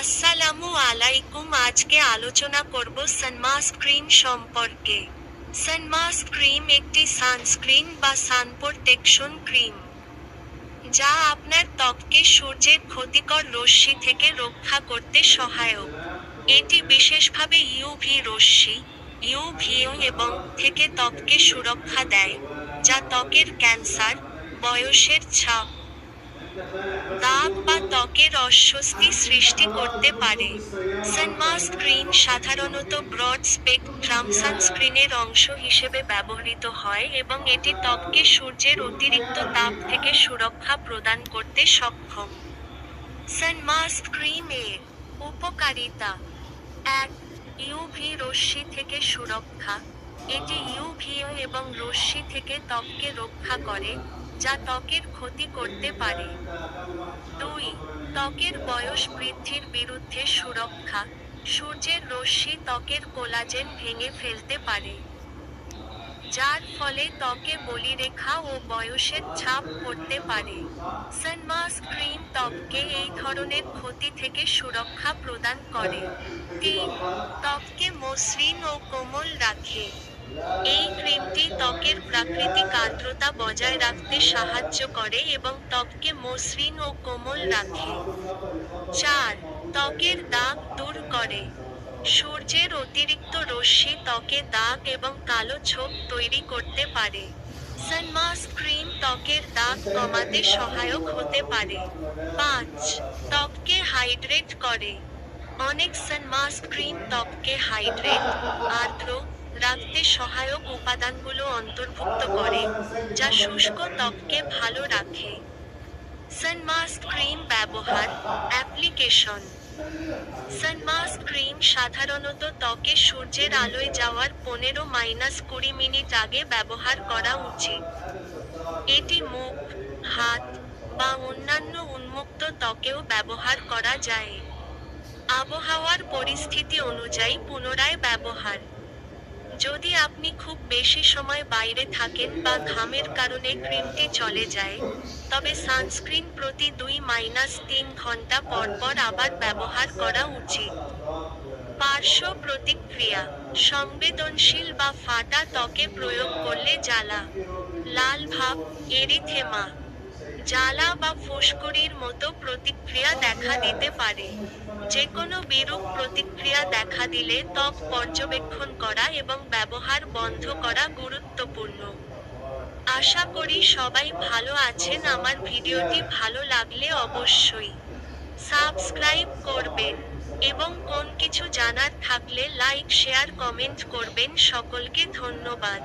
আসসালামু আলাইকুম। আজকে আলোচনা করব সানমাস্ক ক্রিম সম্পর্কে। সানমাস্ক ক্রিম একটি সানস্ক্রিন বা সান প্রোটেকশন ক্রিম, যা আপনার ত্বককে সূর্যের ক্ষতিকর রশ্মি থেকে রক্ষা করতে সহায়ক। এটি বিশেষভাবে ইউভি রশ্মি ইউভিও এবং থেকে ত্বককে সুরক্ষা দেয়, যা ত্বকের ক্যান্সার, বয়সের ছাপ দাগ বা ত্বকের অস্বস্তি সৃষ্টি করতে পারে। সানমাস্ক ক্রিম সাধারণত ব্রড স্পেকট্রাম সানস্ক্রিনের অংশ হিসেবে ব্যবহৃত হয় এবং এটি ত্বককে সূর্যের অতিরিক্ত তাপ থেকে সুরক্ষা প্রদান করতে সক্ষম। সানমাস্ক ক্রিম এর উপকারিতা। এক ইউভি রশ্মি থেকে সুরক্ষা। এটি ইউভিও এবং রশ্মি থেকে ত্বককে রক্ষা করে। যা ত্বকের ক্ষতি করতে পারে। দুই, ত্বকের বয়স বৃদ্ধির বিরুদ্ধে সুরক্ষা। সূর্যের রশ্মি ত্বকের কোলাজেন ভেঙে ফেলতে পারে। যার ফলে ত্বকে বলিরেখা ও বয়সের ছাপ পড়তে পারে। সানমাস্ক ক্রিম ত্বককে এই ধরনের ক্ষতি থেকে সুরক্ষা প্রদান করে। তিন, ত্বককে মসৃণ ও কোমল রাখে। এই ক্রিমটি ত্বকের প্রাকৃতিক আর্দ্রতা বজায় রাখতে সাহায্য করে এবং ত্বককে মসৃণ ও কোমল রাখে। চার, ত্বকের দাগ দূর করে। সূর্যের অতিরিক্ত রশ্মি ত্বকে দাগ এবং কালো ছোপ তৈরি করতে পারে। সানমাস্ক ক্রিম ত্বকের দাগ কমাতে সহায়ক হতে পারে। পাঁচ, ত্বককে হাইড্রেট করে। অনেক সানমাস্ক ক্রিম ত্বককে হাইড্রেট, আর্দ্র রাখতে সহায়ক উপাদানগুলো অন্তর্ভুক্ত করে, যা শুষ্ক ত্বককে ভালো রাখে। সানমাস্ক ক্রিম ব্যবহার অ্যাপ্লিকেশন সানমাস্ক ক্রিম সাধারণত ত্বকে সূর্যের আলোয় যাওয়ার পনেরো মাইনাস কুড়ি মিনিট আগে ব্যবহার করা উচিত। এটি মুখ, হাত বা অন্যান্য উন্মুক্ত ত্বকেও ব্যবহার করা যায়। আবহাওয়ার পরিস্থিতি অনুযায়ী পুনরায় ব্যবহার। যদি আপনি খুব বেশি সময় বাইরে থাকেন বা ঘামের কারণে ক্রিমটি চলে যায়, তবে সানস্ক্রিন প্রতি দুই মাইনাস তিন ঘণ্টা পর পর আবার ব্যবহার করা উচিত। পার্শ্ব প্রতিক্রিয়া, সংবেদনশীল বা ফাটা ত্বকে প্রয়োগ করলে জ্বালা, লাল ভাব, এরিথেমা জ্বালা বা ফুসকুড়ির মতো প্রতিক্রিয়া দেখা দিতে পারে। যে কোনো বিরূপ প্রতিক্রিয়া দেখা দিলে ত্বক পর্যবেক্ষণ করা এবং ব্যবহার বন্ধ করা গুরুত্বপূর্ণ। আশা করি সবাই ভালো আছেন। আমার ভিডিওটি ভালো লাগলে অবশ্যই সাবস্ক্রাইব করবেন এবং কোন কিছু জানার থাকলে লাইক, শেয়ার, কমেন্ট করবেন। সকলকে ধন্যবাদ।